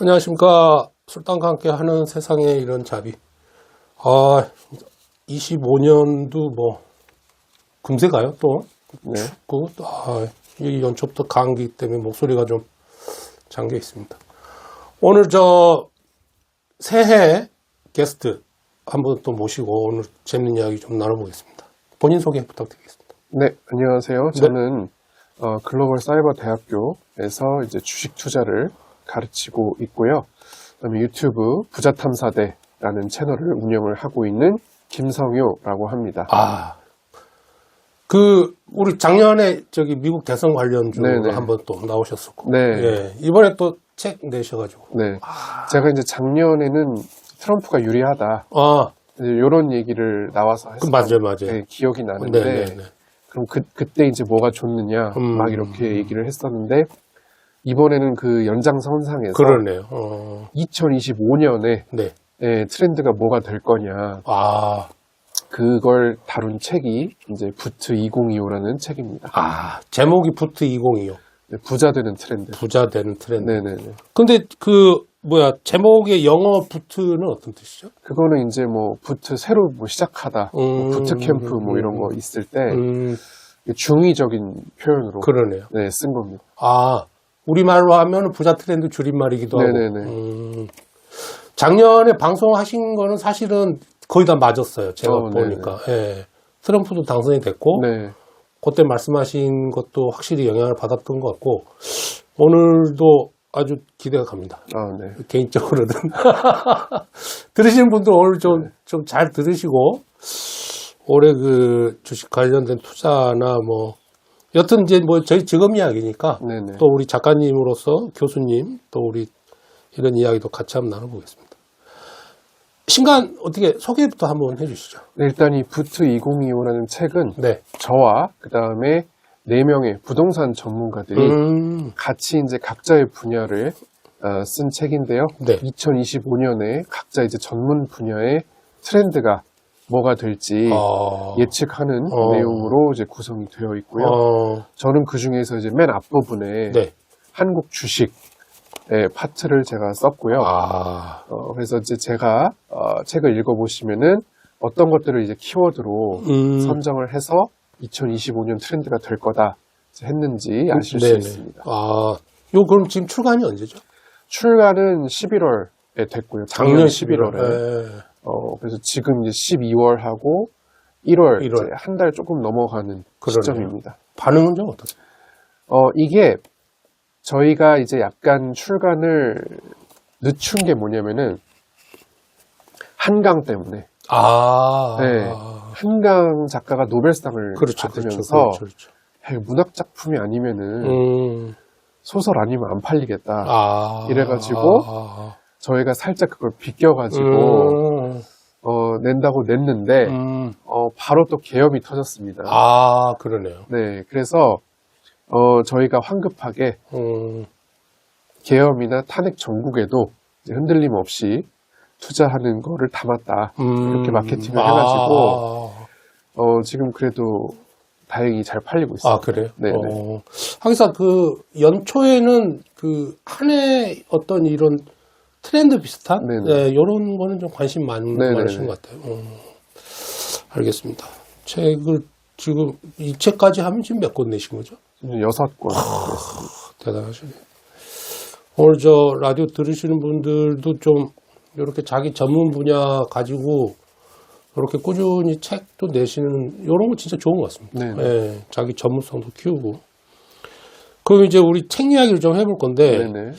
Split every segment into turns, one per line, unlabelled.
안녕하십니까. 술단과 함께 하는 세상에 이런 자비. 아, 25년도 뭐, 금세 가요, 또.
네.
그, 아, 이 연초부터 감기 때문에 목소리가 좀 잠겨 있습니다. 오늘 저, 새해 게스트 한분또 모시고 오늘 재밌는 이야기 좀 나눠보겠습니다. 본인 소개 부탁드리겠습니다.
네, 안녕하세요. 저는 어, 글로벌 사이버 대학교에서 이제 주식 투자를 가르치고 있고요. 그다음에 유튜브 부자 탐사대라는 채널을 운영을 하고 있는 김성효라고 합니다.
아, 그, 우리 작년에 저기 미국 대선 관련주로
네네.
한번 또 나오셨었고.
네.
예, 이번에 또 책 내셔가지고.
네, 제가 이제 작년에는 트럼프가 유리하다
아,
이런 얘기를 나와서
그
했었던
맞아요, 맞아요.
네, 기억이 나는데
네, 네, 네.
그럼 그, 그때 이제 뭐가 좋느냐
음.
막 이렇게 얘기를 했었는데 이번에는 그 연장선상에서
그러네요. 어,
2025년에
네.
예, 트렌드가 뭐가 될 거냐
아,
그걸 다룬 책이 이제 부트 2025라는 책입니다.
아, 제목이 부트 2025.
네, 부자 되는 트렌드.
부자 되는 트렌드.
네네네.
근데 그, 뭐야, 제목의 영어 부트는 어떤 뜻이죠?
그거는 이제 뭐 부트 새로 뭐 시작하다, 뭐
음,
부트 캠프 뭐
음,
이런 거 있을 때
음,
중의적인 표현으로
그러네요.
네, 쓴 겁니다.
아, 우리말로 하면 부자 트렌드 줄임말이기도 하고.
네네네.
음, 작년에 방송하신 거는 사실은 거의 다 맞았어요. 제가
어,
보니까. 예. 트럼프도 당선이 됐고,
네.
그때 말씀하신 것도 확실히 영향을 받았던 것 같고, 오늘도 아주 기대가 갑니다.
아, 네.
개인적으로는. 들으시는 분들 오늘 좀, 좀잘 들으시고, 올해 그 주식 관련된 투자나 뭐, 여튼 이제 뭐 저희 직업 이야기니까,
네네.
또 우리 작가님으로서 교수님, 또 우리 이런 이야기도 같이 한번 나눠보겠습니다. 신간 어떻게 소개부터 한번 해주시죠.
네, 일단 이 부트 2025라는 책은
네.
저와 그 다음에 네 명의 부동산 전문가들이
음,
같이 이제 각자의 분야를 어, 쓴 책인데요.
네.
2025년에 각자 이제 전문 분야의 트렌드가 뭐가 될지
어,
예측하는
어.
내용으로 이제 구성이 되어 있고요.
어,
저는 그 중에서 이제 맨 앞부분에
네.
한국 주식 의 파트를 제가 썼고요.
아,
어, 그래서 이제 제가 어, 책을 읽어보시면은 어떤 것들을 이제 키워드로
음,
선정을 해서 2025년 트렌드가 될 거다 했는지 아실 수
네네.
있습니다.
아, 요 그럼 지금 출간이 언제죠?
출간은 11월에 됐고요. 작년 11월에.
네.
어, 그래서 지금 이제 12월하고 1월,
1월.
한 달 조금 넘어가는
그러네요.
시점입니다.
반응은 좀 어떠세요?
어, 이게 저희가 이제 약간 출간을 늦춘 게 뭐냐면은 한강 때문에
아,
네. 한강 작가가 노벨상을
그렇죠, 그렇죠,
받으면서
그렇죠, 그렇죠.
에이, 문학 작품이 아니면은
음,
소설 아니면 안 팔리겠다.
아,
이래가지고
아,
저희가 살짝 그걸 비껴가지고
음,
어, 낸다고 냈는데
음,
어, 바로 또 계엄이 터졌습니다.
아, 그러네요.
네, 그래서 어, 저희가 황급하게
음,
계엄이나 탄핵 전국에도 흔들림 없이 투자하는 거를 담았다.
음,
이렇게 마케팅을
아,
해가지고 어, 지금 그래도 다행히 잘 팔리고 있어요.
아, 그래요?
네, 네.
어, 그 연초에는 그 한 해 어떤 이런 트렌드 비슷한
네네.
네, 이런 거는 좀 관심 많. 많으신 것 같아요. 어, 알겠습니다. 책을 지금 이 책까지 하면 지금 몇 권 내신 거죠?
여섯 권.
대단하시네. 오늘 저 라디오 들으시는 분들도 좀 이렇게 자기 전문 분야 가지고 이렇게 꾸준히 책도 내시는 이런 거 진짜 좋은 것 같습니다.
네네.
예, 자기 전문성도 키우고. 그럼 이제 우리 책 이야기를 좀 해볼 건데
네네.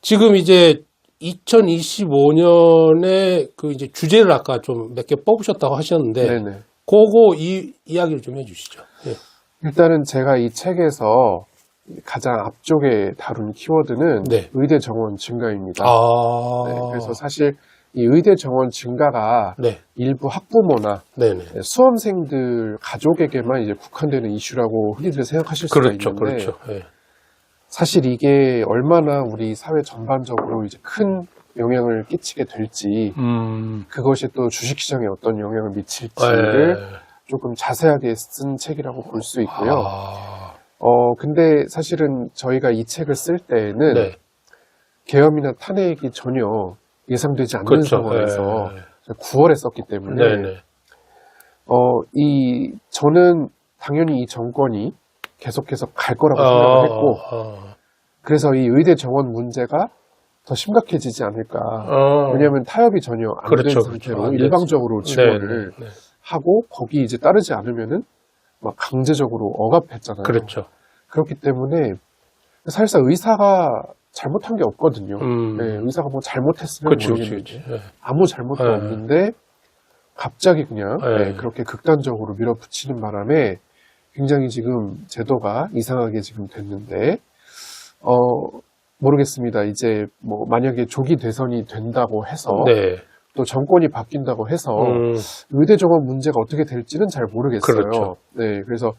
지금 이제 2025년에 그 이제 주제를 아까 좀 몇 개 뽑으셨다고 하셨는데
네네.
그거 이 이야기를 좀 해주시죠. 예.
일단은 제가 이 책에서 가장 앞쪽에 다룬 키워드는
네.
의대 정원 증가입니다.
아,
네, 그래서 사실 이 의대 정원 증가가
네,
일부 학부모나
네네.
수험생들 가족에게만 이제 국한되는 이슈라고 흔히들 생각하실 수가
그렇죠,
있는데
그렇죠. 예.
사실 이게 얼마나 우리 사회 전반적으로 이제 큰 영향을 끼치게 될지
음,
그것이 또 주식 시장에 어떤 영향을 미칠지를
예.
조금 자세하게 쓴 책이라고 볼 수 있고요.
아,
어 근데 사실은 저희가 이 책을 쓸 때는
네.
계엄이나 탄핵이 전혀 예상되지 않는
그렇죠.
상황에서
예.
9월에 썼기 때문에
네네.
어, 이 저는 당연히 이 정권이 계속해서 갈 거라고
아,
생각을 했고
아,
그래서 이 의대 정원 문제가 더 심각해지지 않을까.
아.
왜냐하면 타협이 전혀 안된
그렇죠,
상태로
그렇죠.
일방적으로 지원을
네, 네, 네.
하고 거기 이제 따르지 않으면은 막 강제적으로 억압했잖아요.
그렇죠.
그렇기 때문에 사실상 의사가 잘못한 게 없거든요.
음.
네, 의사가 뭐 잘못했으면
그렇지,
모르겠는데
그렇지. 예.
아무 잘못도
네.
없는데 갑자기 그냥
네.
네, 그렇게 극단적으로 밀어붙이는 바람에 굉장히 지금 제도가 이상하게 지금 됐는데 어 모르겠습니다. 이제 뭐 만약에 조기 대선이 된다고 해서
네.
또 정권이 바뀐다고 해서
음,
의대 정원 문제가 어떻게 될지는 잘 모르겠어요.
그렇죠.
네, 그래서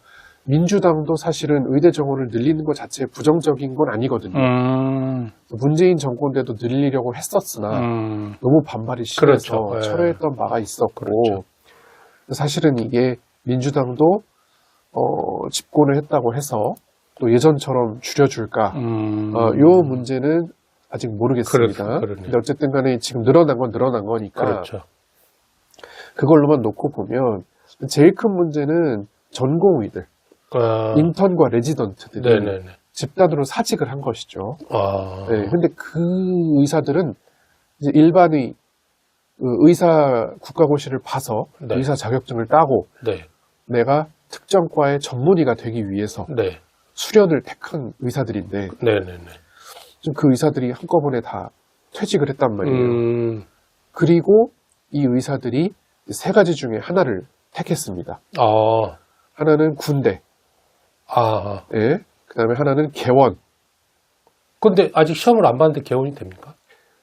민주당도 사실은 의대 정원을 늘리는 것 자체에 부정적인 건 아니거든요.
음,
문재인 정권 때도 늘리려고 했었으나
음,
너무 반발이 심해서
그렇죠. 예.
철회했던 바가 있었고
그렇죠.
사실은 이게 민주당도 어, 집권을 했다고 해서 또 예전처럼 줄여줄까
음.
어, 요 문제는 아직 모르겠습니다.
그렇-.
근데 어쨌든 간에 지금 늘어난 건 늘어난 거니까
그렇죠.
그걸로만 놓고 보면 제일 큰 문제는 전공의들,
아,
인턴과 레지던트들이
네네네.
집단으로 사직을 한 것이죠.
아,
네, 근데 그 의사들은 이제 일반의 그 의사 국가고시를 봐서
네.
의사 자격증을 따고
네,
내가 특정 과의 전문의가 되기 위해서
네,
수련을 택한 의사들인데
네네네.
지금 그 의사들이 한꺼번에 다 퇴직을 했단 말이에요.
음,
그리고 이 의사들이 세 가지 중에 하나를 택했습니다.
아,
하나는 군대,
아.
예. 그 다음에 하나는 개원,
근데 아직 시험을 안 봤는데 개원이 됩니까?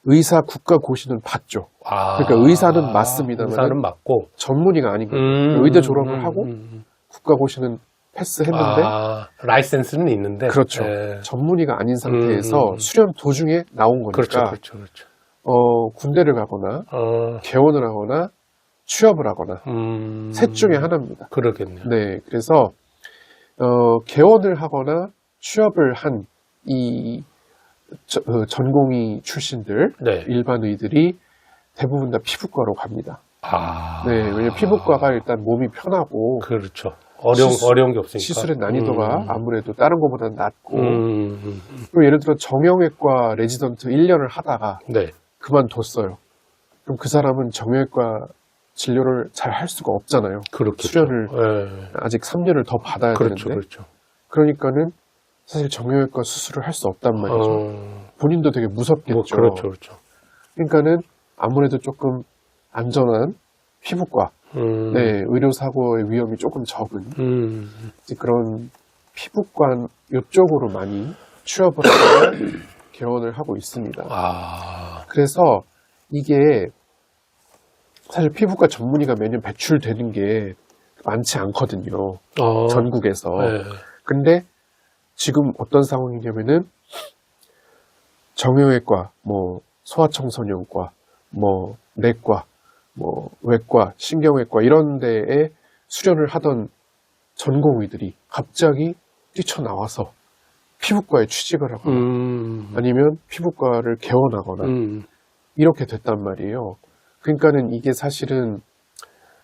의사 국가 고시는 봤죠.
아.
그러니까 의사는 맞습니다만
의사는 맞고.
전문의가 아닌 거예요.
음,
의대 졸업을
음,
하고
음,
국가고시는 패스 했는데
아, 라이센스는 있는데.
그렇죠.
예.
전문의가 아닌 상태에서
음.
수련 도중에 나온 거니까
그렇죠, 그렇죠, 그렇죠.
어, 군대를 가거나
어,
개원을 하거나 취업을 하거나
음.
셋 중에 하나입니다.
그러겠네요.
네, 그래서 어, 개원을 하거나 취업을 한이 전공의 출신들
네.
일반의들이 대부분 다 피부과로 갑니다.
아.
네, 왜냐면 피부과가 일단 몸이 편하고
그렇죠. 어려운,
시술-
어려운 게 없으니까.
시술의 난이도가
음.
아무래도 다른 것보다는 낮고
음, 음,
그리고 예를 들어 정형외과 레지던트 1년을 하다가
네.
그만뒀어요. 그럼 그 사람은 정형외과 진료를 잘 할 수가 없잖아요.
그렇게.
수련을
예.
아직 3년을 더 받아야
그렇죠,
되는데
그렇죠.
그러니까는 사실 정형외과 수술을 할 수 없단 말이죠.
어,
본인도 되게 무섭겠죠.
뭐, 그렇죠, 그렇죠.
그러니까는 아무래도 조금 안전한 피부과,
음,
네, 의료 사고의 위험이 조금 적은
음,
그런 피부과 이쪽으로 많이 취업을 하거나 개원을 하고 있습니다.
아,
그래서 이게 사실 피부과 전문의가 매년 배출되는 게 많지 않거든요.
어,
전국에서.
네.
근데 지금 어떤 상황이냐면은 정형외과, 뭐 소아청소년과, 뭐 내과, 뭐 외과, 신경외과 이런 데에 수련을 하던 전공의들이 갑자기 뛰쳐나와서 피부과에 취직을 하거나
음,
아니면 피부과를 개원하거나
음,
이렇게 됐단 말이에요. 그러니까는 이게 사실은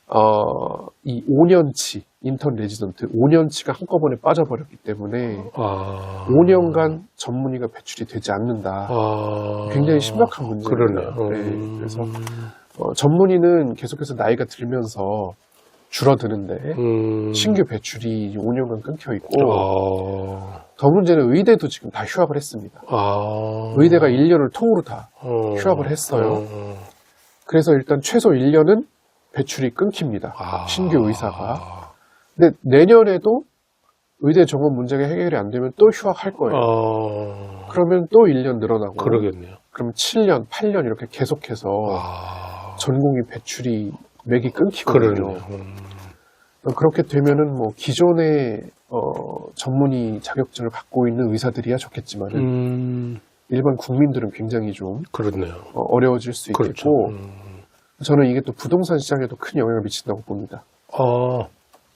어, 이 5년치 인턴 레지던트 5년치가 한꺼번에 빠져버렸기 때문에
아,
5년간 전문의가 배출이 되지 않는다.
아,
굉장히 심각한 문제입니다.
그러네요.
네,
음,
그래서 어, 전문의는 계속해서 나이가 들면서 줄어드는데
음,
신규 배출이 5년간 끊겨 있고
아,
더 문제는 의대도 지금 다 휴학을 했습니다.
아,
의대가 1년을 통으로 다
어,
휴학을 했어요.
어,
그래서 일단 최소 1년은 배출이 끊깁니다.
아,
신규 의사가. 근데 내년에도 의대 정원 문제가 해결이 안 되면 또 휴학할 거예요.
어,
그러면 또 1년 늘어나고
그러겠네요.
그럼 7년, 8년 이렇게 계속해서
아,
전공의 배출이 맥이 끊기거든요.
음,
그렇게 되면은 뭐 기존의 어, 전문의 자격증을 갖고 있는 의사들이야 좋겠지만은
음,
일반 국민들은 굉장히 좀
그렇네요.
어, 어려워질 수
그렇죠. 음,
저는 이게 또 부동산 시장에도 큰 영향을 미친다고 봅니다.
어,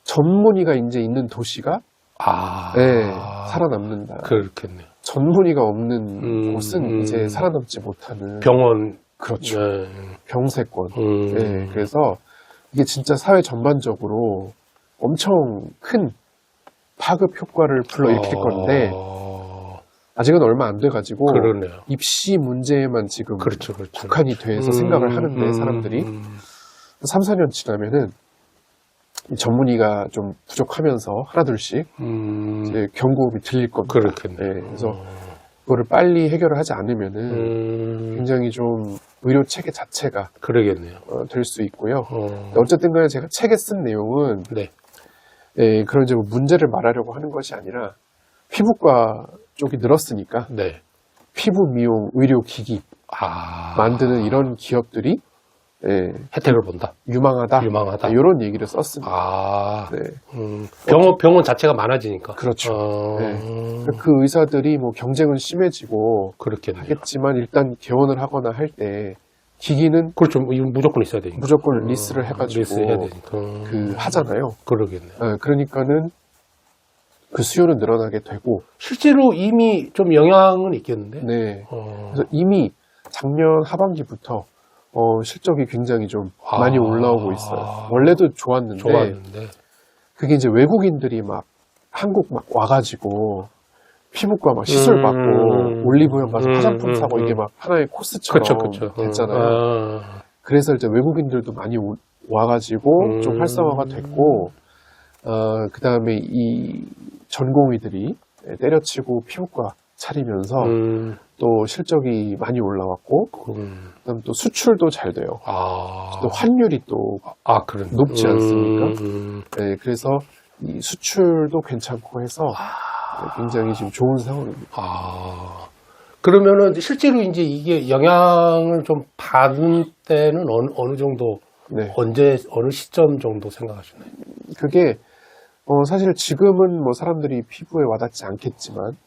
전문의가 이제 있는 도시가
아,
네, 살아남는다.
그렇겠네요.
전문의가 없는
음,
곳은
음.
이제 살아남지 못하는
병원.
그렇죠.
네.
병세권.
음.
네, 그래서 이게 진짜 사회 전반적으로 엄청 큰 파급 효과를 불러일으킬 건데
어,
아직은 얼마 안 돼가지고
그러네요.
입시 문제에만 지금
그렇죠, 그렇죠.
국한이 돼서
음,
생각을 하는데
음,
사람들이
음.
3, 4년 지나면은 이 전문의가 좀 부족하면서 하나둘씩
음,
이제 경고음이 들릴 겁니다.
그렇겠네요.
네, 그래서 그거를 빨리 해결을 하지 않으면은
음,
굉장히 좀 의료 체계 자체가
그러겠네요.
될수 있고요.
어,
어쨌든 간에 제가 책에 쓴 내용은
네.
예, 그런 이제 뭐 문제를 말하려고 하는 것이 아니라 피부과 쪽이 늘었으니까
네.
피부 미용 의료 기기
아.
만드는 이런 기업들이 예,
혜택을 본다.
유망하다.
유망하다.
이런 얘기를 썼습니다.
아.
네.
음, 병원, 병원 자체가 많아지니까.
그렇죠.
어,
네. 그 의사들이 뭐 경쟁은 심해지고
그렇겠네요.
하겠지만 일단 개원을 하거나 할 때 기기는
그렇죠. 이건 무조건 있어야 되니까.
무조건 리스를 해가지고
리스 해야 되니까.
그 하잖아요.
그러겠네요.
예, 그러니까는 그 수요는 늘어나게 되고
실제로 이미 좀 영향은 있겠는데.
네.
어,
그래서 이미 작년 하반기부터 어, 실적이 굉장히 좀
아.
많이 올라오고 있어요. 원래도 좋았는데
좋았는데.
그게 이제 외국인들이 막 한국 막 와가지고 피부과 막 시술
음.
받고 올리브영 가서
음,
화장품
음,
사고
음.
이게 막 하나의 코스처럼
그쵸, 그쵸.
됐잖아요.
아,
그래서 이제 외국인들도 많이 오- 와가지고
음.
좀 활성화가 됐고 어, 그 다음에 이 전공의들이 때려치고 피부과 차리면서
음,
또 실적이 많이 올라왔고
음,
그다음 또 수출도 잘 돼요.
아.
또 환율이 또
아,
높지 않습니까?
음,
네, 그래서 이 수출도 괜찮고 해서 네, 굉장히 지금 좋은 상황입니다.
아. 그러면은 실제로 이제 이게 영향을 좀 받은 때는 어느, 어느 정도,
네,
언제, 어느 시점 정도 생각하시나요?
그게 어, 사실 지금은 뭐 사람들이 피부에 와닿지 않겠지만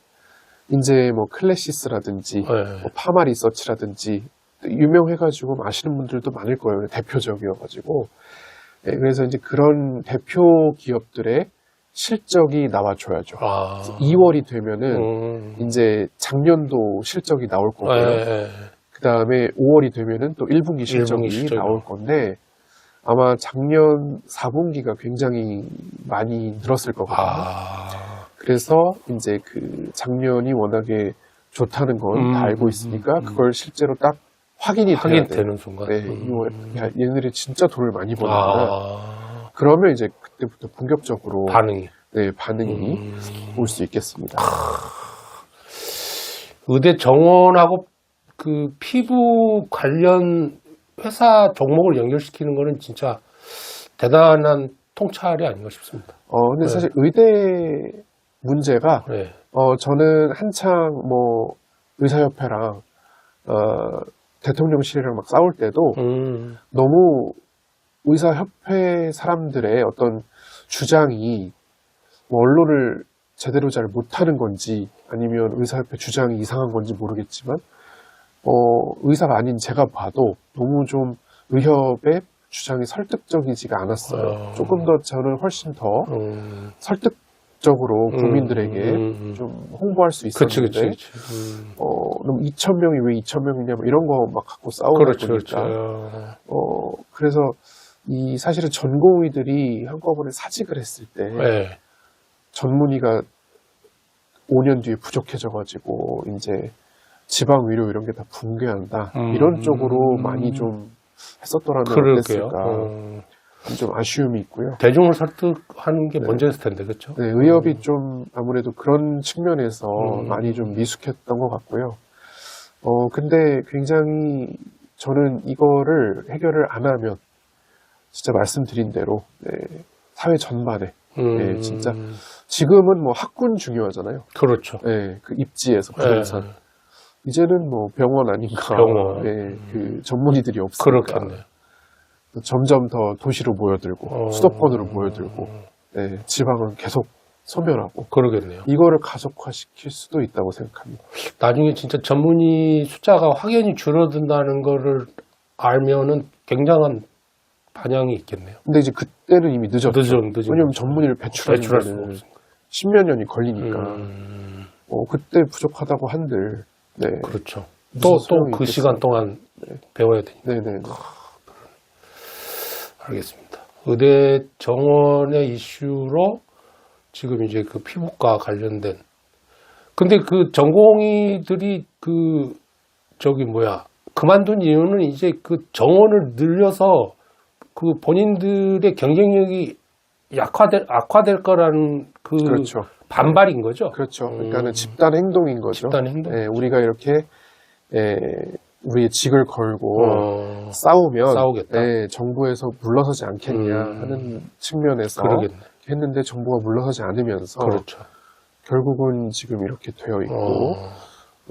이제 뭐 클래시스라든지
네.
뭐 파마 리서치라든지 유명해가지고 아시는 분들도 많을 거예요. 대표적이어가지고. 네, 그래서 이제 그런 대표 기업들의 실적이 나와줘야죠.
아.
2월이 되면은
음.
이제 작년도 실적이 나올 거고요. 그 다음에 5월이 되면은 또 1분기 실적이
1분기 실적이
나올 건데 아마 작년 4분기가 굉장히 많이 늘었을 거거든요.
아.
그래서 이제 그 작년이 워낙에 좋다는 건다
음,
알고 있으니까 그걸 실제로 딱 확인이.
확인되는 순간.
네,
음.
이거 야, 얘네들이 진짜 돈을 많이 버는구나.
아.
그러면 이제 그때부터 본격적으로
반응이.
네, 반응이
음.
올수 있겠습니다.
의대 정원하고 그 피부 관련 회사 종목을 연결시키는 거는 진짜 대단한 통찰이 아닌가 싶습니다.
어, 근데
네.
사실 의대 문제가
네.
어, 저는 한창 뭐 의사협회랑 어, 대통령실이랑 막 싸울 때도
음.
너무 의사협회 사람들의 어떤 주장이 뭐 언론을 제대로 잘 못하는 건지 아니면 의사협회 주장이 이상한 건지 모르겠지만 어, 의사가 아닌 제가 봐도 너무 좀 의협의 주장이 설득적이지가 않았어요.
어.
조금 더 저는 훨씬 더
음.
설득 적으로 국민들에게
음, 음.
좀 홍보할 수
그치,
있었는데
그치, 그치. 음.
어, 너무 2천 명이 왜 2천 명이냐 뭐 이런 거 막 갖고 싸우다
그렇죠, 그렇죠.
보니까 어, 그래서 이 사실은 전공의들이 한꺼번에 사직을 했을 때
네.
전문의가 5년 뒤에 부족해져가지고 이제 지방 의료 이런 게 다 붕괴한다
음.
이런 쪽으로 많이 좀 했었더라면
그러게요.
어땠을까
어.
좀 아쉬움이 있고요.
대중을 설득하는 게
네.
먼저였을 텐데, 그렇죠?
네, 의협이 좀 아무래도 그런 측면에서
음.
많이 좀 미숙했던 것 같고요. 어, 근데 굉장히 저는 이거를 해결을 안 하면 진짜 말씀드린 대로 네, 사회 전반에 네, 진짜. 지금은 뭐 학군 중요하잖아요.
그렇죠.
네, 그 입지에서 부동산.
네.
이제는 뭐 병원 아닌가.
병원.
네, 그 전문의들이 없으니까
그렇겠네요.
점점 더 도시로 모여들고
어.
수도권으로 모여들고 네, 지방은 계속 소멸하고
그러겠네요.
이거를 가속화시킬 수도 있다고 생각합니다.
나중에 진짜 전문의 숫자가 확연히 줄어든다는 거를 알면은 굉장한 반향이 있겠네요.
근데 이제 그때는 이미 늦었죠.
늦은, 늦은
왜냐면
거죠.
전문의를
배출할
배출하는
없으니까.
십몇 년이 걸리니까
음,
어, 그때 부족하다고 한들 네,
그렇죠. 또, 또 그? 시간 동안 배워야 되니까.
네네
알겠습니다. 의대 정원의 이슈로 지금 이제 그 피부과 관련된 근데 그 전공의들이 그 저기 뭐야 그만둔 이유는 이제 그 정원을 늘려서 그 본인들의 경쟁력이 약화될 악화될 거라는 그
그렇죠.
반발인 거죠.
그렇죠. 그러니까는
음.
집단 행동인 거죠.
집단 행동.
예, 우리가 이렇게 예, 우리의 직을 걸고
어,
싸우면
싸우겠다.
예, 정부에서 물러서지 않겠냐
음.
하는 측면에서
그러겠네.
했는데 정부가 물러서지 않으면서
그렇죠.
결국은 지금 이렇게 되어 있고
어,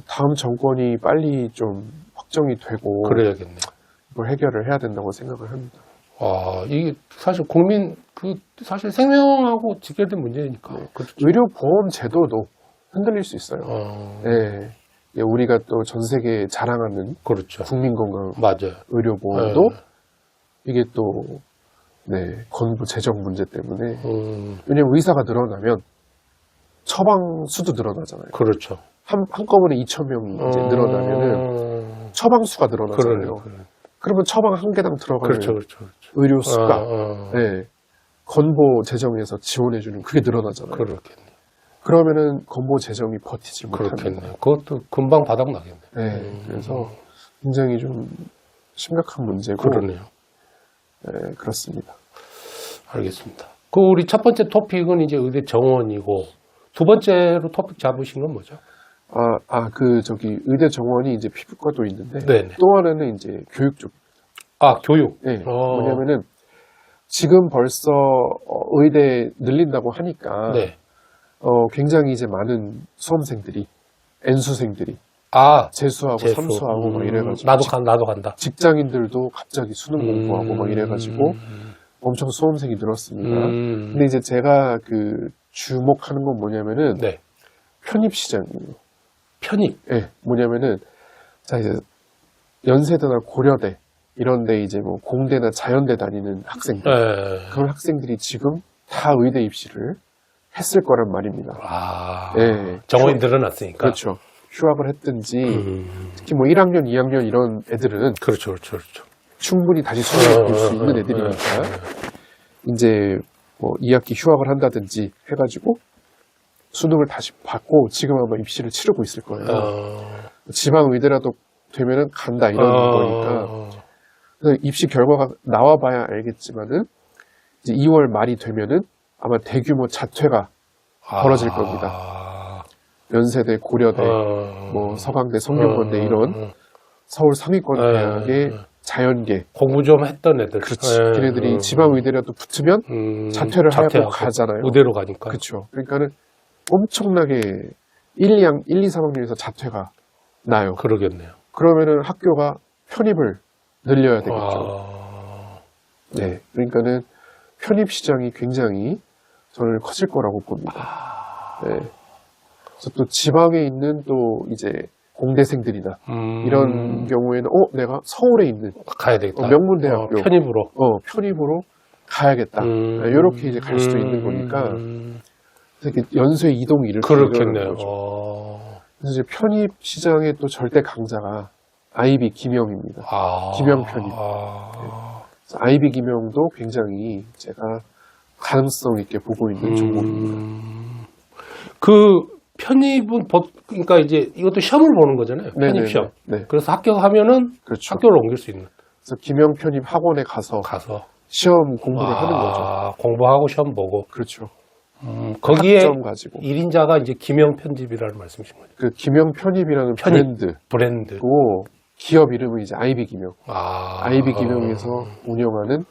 다음 정권이 빨리 좀 확정이 되고
그래야겠네.
이걸 해결을 해야 된다고 생각을 합니다.
와, 이게 사실 국민 그 사실 생명하고 직결된 문제니까.
네.
그렇죠.
의료 보험 제도도 흔들릴 수 있어요.
어,
예. 예, 우리가 또 전 세계에 자랑하는
그렇죠.
국민 건강
맞아요.
의료보험도
네.
이게 또 네, 건부 재정 문제 때문에
음,
왜냐면 의사가 늘어나면 처방 수도 늘어나잖아요.
그렇죠.
한 한꺼번에 2천 명이 이제 늘어나면은
음,
처방 수가 늘어나잖아요.
그러네, 그러네.
그러면 처방 한 개당 들어가는
그렇죠, 그렇죠, 그렇죠.
의료 수가
어, 어,
네, 건보 재정에서 지원해주는 그게 늘어나잖아요.
그렇겠네.
그러면은 건보 재정이 버티지 못합니다.
그렇겠네. 그것도 금방 바닥 나겠네.
네,
음.
그래서 굉장히 좀 심각한 문제고
그러네요.
네, 그렇습니다.
알겠습니다. 그 우리 첫 번째 토픽은 이제 의대 정원이고 두 번째로 토픽 잡으신 건 뭐죠?
아, 아, 그, 저기, 의대 정원이 이제 피부과도 있는데,
네네.
또 하나는 이제 교육 쪽.
아, 교육.
예.
어.
뭐냐면은, 지금 벌써 어, 의대 늘린다고 하니까,
네.
어, 굉장히 이제 많은 수험생들이, N수생들이,
아,
재수하고
재수.
삼수하고 막
음,
이래가지고,
나도 간, 나도 간다.
직장인들도 갑자기 수능 공부하고 막
음,
이래가지고, 엄청 수험생이 늘었습니다.
음,
근데 이제 제가 그, 주목하는 건 뭐냐면은,
네.
편입 시장이에요.
편입.
예, 뭐냐면은, 자, 이제, 연세대나 고려대, 이런데 이제 뭐 공대나 자연대 다니는 학생들,
예.
그런 학생들이 지금 다 의대 입시를 했을 거란 말입니다.
아,
예.
정원이 늘어났으니까.
그렇죠. 휴학을 했든지,
음,
특히 뭐 1학년, 2학년 이런 애들은
그렇죠, 그렇죠, 그렇죠.
충분히 다시 수능을 볼수
어,
있는
어,
애들이니까,
어,
이제 뭐 2학기 휴학을 한다든지 해가지고, 수능을 다시 받고 지금 아마 입시를 치르고 있을 거예요.
어,
지방 의대라도 되면은 간다 이런
어,
거니까
어,
입시 결과가 나와봐야 알겠지만은 이제 2월 말이 되면은 아마 대규모 자퇴가 벌어질 겁니다.
아,
연세대, 고려대,
어,
뭐 서강대, 성균관대
어,
이런
어,
서울 상위권
어,
대학의
어.
자연계
공부 좀 했던 애들.
그렇지
예,
걔네들이
어,
지방 의대라도 붙으면
음,
자퇴를 하고 가잖아요.
의대로 가니까.
그렇죠. 그러니까는 엄청나게 1, 2학, 1, 2, 3학년에서 자퇴가 나요.
그러겠네요.
그러면은 학교가 편입을 늘려야 되겠죠.
아,
네, 그러니까는 편입 시장이 굉장히 저는 커질 거라고 봅니다. 네. 그래서 또 지방에 있는 또 이제 공대생들이나
음,
이런 경우에는 어 내가 서울에 있는
가야 되겠다.
어, 명문대학교.
어, 편입으로.
어 편입으로 가야겠다.
음,
이렇게 이제 갈 수도 있는
음,
거니까
음,
이렇게 연쇄 이동이 일으키는
그렇겠네요. 어,
그래서 이제 편입 시장의 또 절대 강자가 아이비 김영입니다.
아,
김영 편입.
아,
그래서 아이비 김영도 굉장히 제가 가능성 있게 보고 있는 종목입니다.
음, 그 편입은 보- 그러니까 이제 이것도 시험을 보는 거잖아요. 편입
네네네.
시험.
네,
그래서 합격하면은
그렇죠.
학교를 옮길 수 있는.
그래서 김영 편입 학원에 가서
가서
시험 공부를 하는 거죠.
아, 공부하고 시험 보고.
그렇죠.
음, 거기에
가지고
1인자가 이제 김영 편집이라는 말씀이신 거죠.
그 김영 편입이라는
편입.
브랜드고
브랜드.
기업 이름은 이제 아이비 김영.
아,
아이비 김영에서 운영하는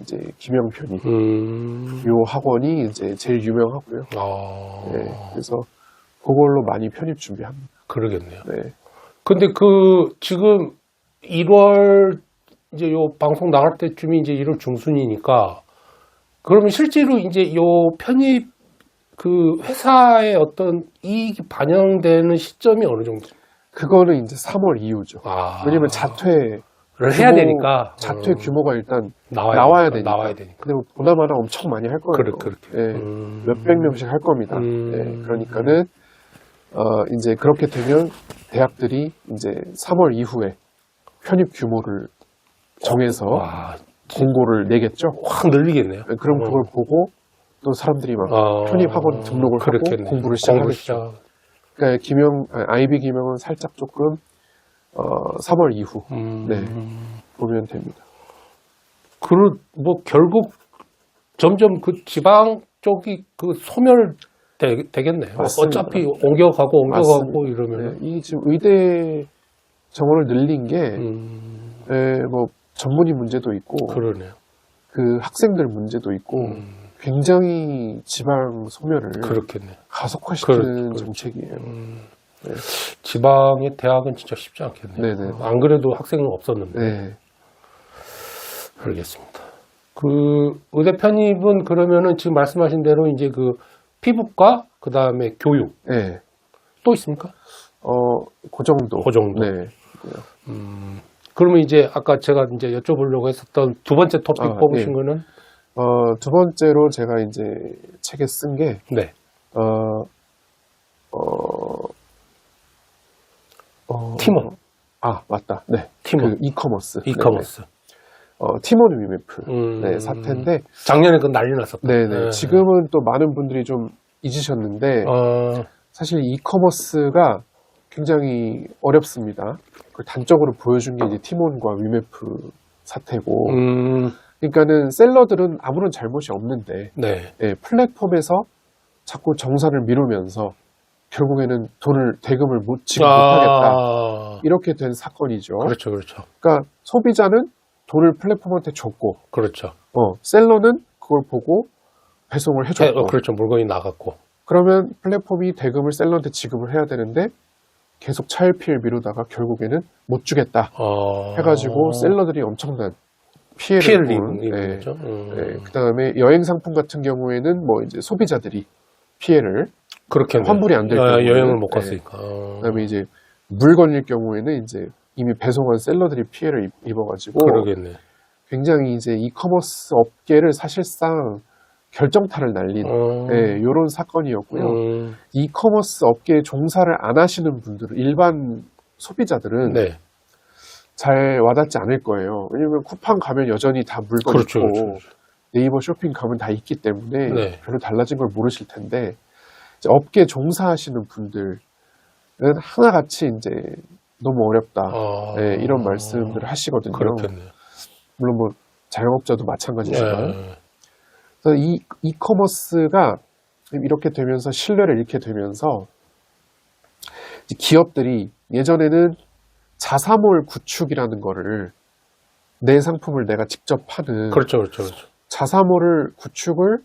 이제 김영 편입.
음,
요 학원이 이제 제일 유명하고요.
아,
네, 그래서 그걸로 많이 편입 준비합니다.
그러겠네요.
네.
근데 그 지금 1월 이제 요 방송 나갈 때쯤이 이제 1월 중순이니까 그러면 실제로 이제 요 편입 그 회사의 어떤 이익이 반영되는 시점이 어느 정도?
그거는 이제 3월 이후죠.
아,
왜냐면 자퇴
를 해야 되니까
자퇴
어,
규모가 일단
나와야,
나와야
되니까,
되니까.
나와야 되니까.
근데 뭐 보나마나 엄청 많이 할 거예요.
그렇 그렇게.
예,
음.
몇백 명씩 할 겁니다.
음.
예, 그러니까는 어, 이제 그렇게 되면 대학들이 이제 3월 이후에 편입 규모를 정해서
와,
공고를 내겠죠.
확 늘리겠네요.
그럼 그걸 보고 또 사람들이 막
어,
편입 학원 등록을 하고
그렇겠네.
공부를 시작하겠죠.
시작.
그러니까 김영 아, 아이비 김영은 살짝 조금 어, 3월 이후
음,
네. 보면 됩니다.
그리고 뭐 결국 점점 그 지방 쪽이 그 소멸 되, 되겠네요.
맞습니다.
어차피 옮겨가고 옮겨가고
맞습니다.
이러면.
네, 이 지금 의대 정원을 늘린 게
음,
에, 뭐 전문의 문제도 있고
그러네요.
그 학생들 문제도 있고
음,
굉장히 지방 소멸을
그렇겠네요.
가속화시키는
그렇- 그렇죠.
정책이에요.
음,
네.
지방의 대학은 진짜 쉽지 않겠네요.
네네.
안 그래도 학생은 없었는데.
네.
알겠습니다. 그 의대 편입은 그러면은 지금 말씀하신 대로 이제 그 피부과 그 다음에 교육
네.
또 있습니까?
어, 그 정도.
그 정도.
네.
음, 그러면 이제 아까 제가 이제 여쭤보려고 했었던 두 번째 토픽
아,
뽑으신
예.
거는
어, 두 번째로 제가 이제 책에 쓴 게,
네.
어, 어, 어,
팀원.
아, 맞다. 네.
팀원.
그 이커머스.
이커머스.
네네. 어, 팀원 위메프.
음,
네, 사태인데,
작년에 그 난리 났었다.
네네. 지금은 또 많은 분들이 좀 잊으셨는데,
어,
사실 이커머스가 굉장히 어렵습니다. 그 단적으로 보여준 게 이제 티몬과 위메프 사태고,
음,
그러니까는 셀러들은 아무런 잘못이 없는데,
네.
예, 플랫폼에서 자꾸 정산을 미루면서 결국에는 돈을 대금을 못 지급 못하겠다
아,
이렇게 된 사건이죠.
그렇죠, 그렇죠,
그러니까 소비자는 돈을 플랫폼한테 줬고,
그렇죠.
어, 셀러는 그걸 보고 배송을
해-
해줬고,
어, 그렇죠. 물건이 나갔고.
그러면 플랫폼이 대금을 셀러한테 지급을 해야 되는데 계속 차일피일 미루다가 결국에는 못 주겠다
어,
해가지고 셀러들이 엄청난 피해를
입은
네.
거죠. 음,
네, 그다음에 여행 상품 같은 경우에는 뭐 이제 소비자들이 피해를
그렇게
환불이 안될
아,
경우는,
여행을 못
네.
갔으니까. 어,
그다음에 이제 물 걸릴 경우에는 이제 이미 배송한 셀러들이 피해를 입- 입어가지고
그러겠네.
굉장히 이제 이커머스 업계를 사실상 결정타를 날린
어,
네, 이런 사건이었고요.
음,
이커머스 업계에 종사를 안 하시는 분들은 일반 소비자들은
네.
잘 와닿지 않을 거예요. 왜냐면 쿠팡 가면 여전히 다 물건
그렇죠,
있고
그렇죠.
네이버 쇼핑 가면 다 있기 때문에
네.
별로 달라진 걸 모르실 텐데 업계 종사하시는 분들은 하나같이 이제 너무 어렵다
아,
네, 이런 말씀들을 하시거든요.
그렇겠네요.
물론 뭐 자영업자도 마찬가지지만
예.
그래서 이 이커머스가 이렇게 되면서 신뢰를 잃게 되면서 기업들이 예전에는 자사몰 구축이라는 거를 내 상품을 내가 직접 파는
그렇죠, 그렇죠, 그렇죠.
자사몰을 구축을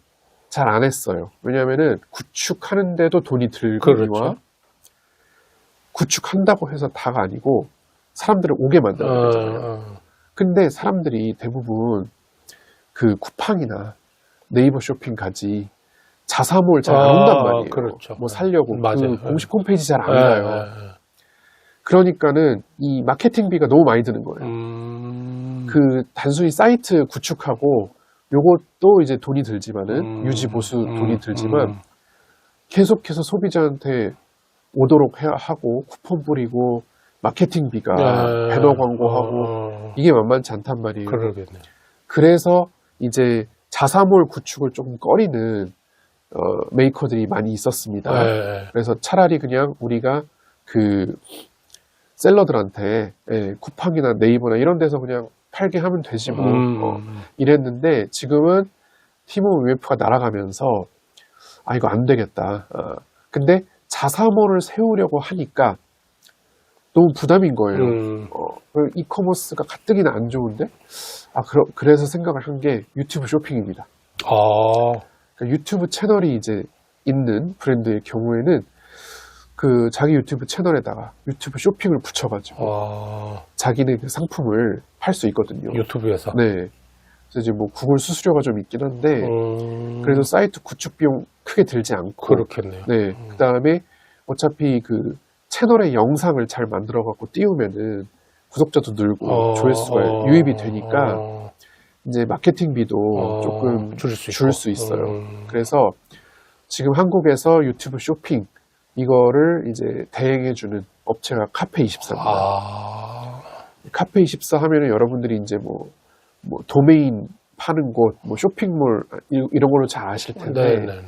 잘 안 했어요. 왜냐하면은 구축하는데도 돈이 들거니와
그렇죠.
구축한다고 해서 다가 아니고 사람들을 오게 만들어야
어,
되잖아요.
어,
근데 사람들이 대부분 그 쿠팡이나 네이버 쇼핑 가지 자사몰 잘안
아,
온단 말이에요.
그렇죠.
뭐 살려고
맞아요.
그 공식 홈페이지 잘안
예,
가요.
예, 예.
그러니까는 이 마케팅비가 너무 많이 드는 거예요.
음,
그 단순히 사이트 구축하고 요것도 이제 돈이 들지만은
음,
유지 보수
음,
돈이 들지만
음,
계속해서 소비자한테 오도록 해야 하고 쿠폰 뿌리고 마케팅비가
예,
배너 광고하고
어,
이게 만만치 않단 말이에요.
그러겠네.
그래서 이제 자사몰 구축을 조금 꺼리는 어, 메이커들이 많이 있었습니다.
예,
그래서 차라리 그냥 우리가 그 셀러들한테 예, 쿠팡이나 네이버나 이런 데서 그냥 팔게 하면 되지 뭐
음,
어, 이랬는데 지금은 티모 UF가 날아가면서 아 이거 안 되겠다. 어, 근데 자사몰을 세우려고 하니까 너무 부담인 거예요.
음,
어, 그 이커머스가 가뜩이나 안 좋은데 아 그러, 그래서 생각을 한 게 유튜브 쇼핑입니다.
아,
그러니까 유튜브 채널이 이제 있는 브랜드의 경우에는 그 자기 유튜브 채널에다가 유튜브 쇼핑을 붙여가지고
아,
자기네 그 상품을 팔 수 있거든요.
유튜브에서.
네. 그래서 이제 뭐 구글 수수료가 좀 있긴 한데
음,
그래도 사이트 구축 비용 크게 들지 않고
그렇겠네요.
네. 그 다음에 어차피 그 채널의 영상을 잘 만들어 갖고 띄우면은 구독자도 늘고
어,
조회수가
어,
유입이 되니까
어,
이제 마케팅비도
어,
조금
줄일 수,
줄. 수 있어요.
음,
그래서 지금 한국에서 유튜브 쇼핑 이거를 이제 대행해주는 업체가 카페24입니다.
아,
카페24 하면은 여러분들이 이제 뭐, 뭐 도메인 파는 곳, 뭐 쇼핑몰 이- 이런 걸로 잘 아실 텐데
네네네.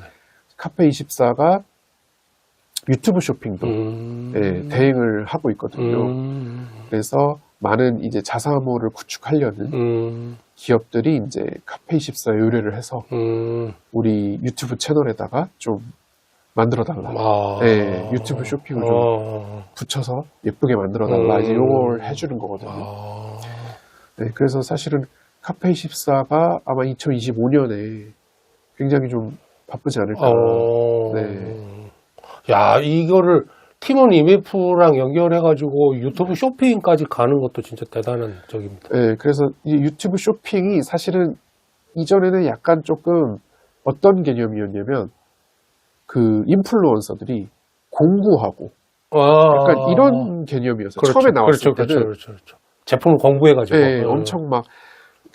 카페24가 유튜브 쇼핑도
음,
예, 대행을 하고 있거든요.
음,
그래서 많은 이제 자사모를 구축하려는
음,
기업들이 이제 카페24에 의뢰를 해서
음,
우리 유튜브 채널에다가 좀 만들어 달라.
아,
네, 유튜브 쇼핑을 좀
어,
붙여서 예쁘게 만들어 달라. 이제
음.
요걸 해주는 거거든요.
아,
네, 그래서 사실은 카페24가 아마 2025년에 굉장히 좀 바쁘지 않을까.
어,
네.
야, 이거를 팀원 EMF랑 연결해가지고 유튜브 쇼핑까지 가는 것도 진짜 대단한 적입니다.
네, 그래서 이 유튜브 쇼핑이 사실은 이전에는 약간 조금 어떤 개념이었냐면 그 인플루언서들이 공구하고
아,
약간 이런 개념이었어요.
그렇죠,
처음에 나왔을
그렇죠,
때는
그렇죠, 그렇죠, 그렇죠. 제품을 공부해가지고.
네,
어.
엄청 막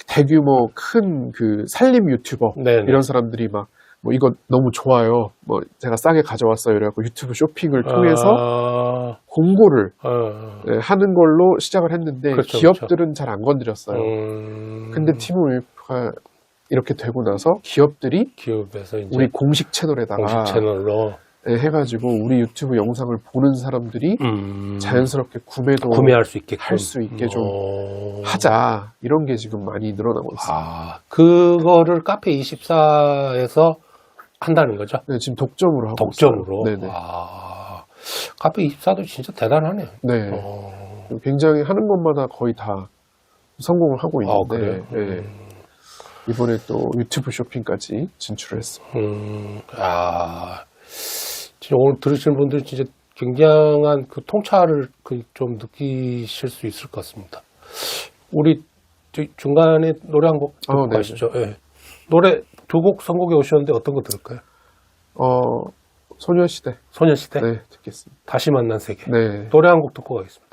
대규모 큰 그 살림 유튜버
네네.
이런 사람들이 막 뭐 이거 너무 좋아요. 뭐 제가 싸게 가져왔어요. 이래갖고 유튜브 쇼핑을 통해서
아,
공고를
어,
네, 하는 걸로 시작을 했는데
그렇죠,
기업들은 잘안 건드렸어요.
음,
근데 팀워크가 이렇게 되고 나서 기업들이
기업에서 이제
우리 공식 채널에다가
공식 채널로
네, 해가지고 우리 유튜브 영상을 보는 사람들이
음,
자연스럽게 구매도
구매할 수 있게끔
할수 있게 좀
어.
하자 이런 게 지금 많이 늘어나고 있어요.
아, 그거를 카페 24에서 한다는 거죠?
네, 지금 독점으로 하고
독점으로.
있어요. 네네.
아, 카페 24도 진짜 대단하네요.
네.
어,
굉장히 하는 것마다 거의 다 성공을 하고
아,
있는데
그래요?
네. 이번에 또 유튜브 쇼핑까지 진출을 했습니다.
음, 아, 진짜 오늘 들으시는 분들 진짜 굉장한 그 통찰을 그 좀 느끼실 수 있을 것 같습니다. 우리 저 중간에 노래 한 곡 듣고
아, 네네.
가시죠. 예. 노래 두 곡 선곡에 오셨는데 어떤 거 들을까요?
어, 소녀시대.
소녀시대
네, 듣겠습니다.
다시 만난 세계
네.
노래 한 곡 듣고 가겠습니다.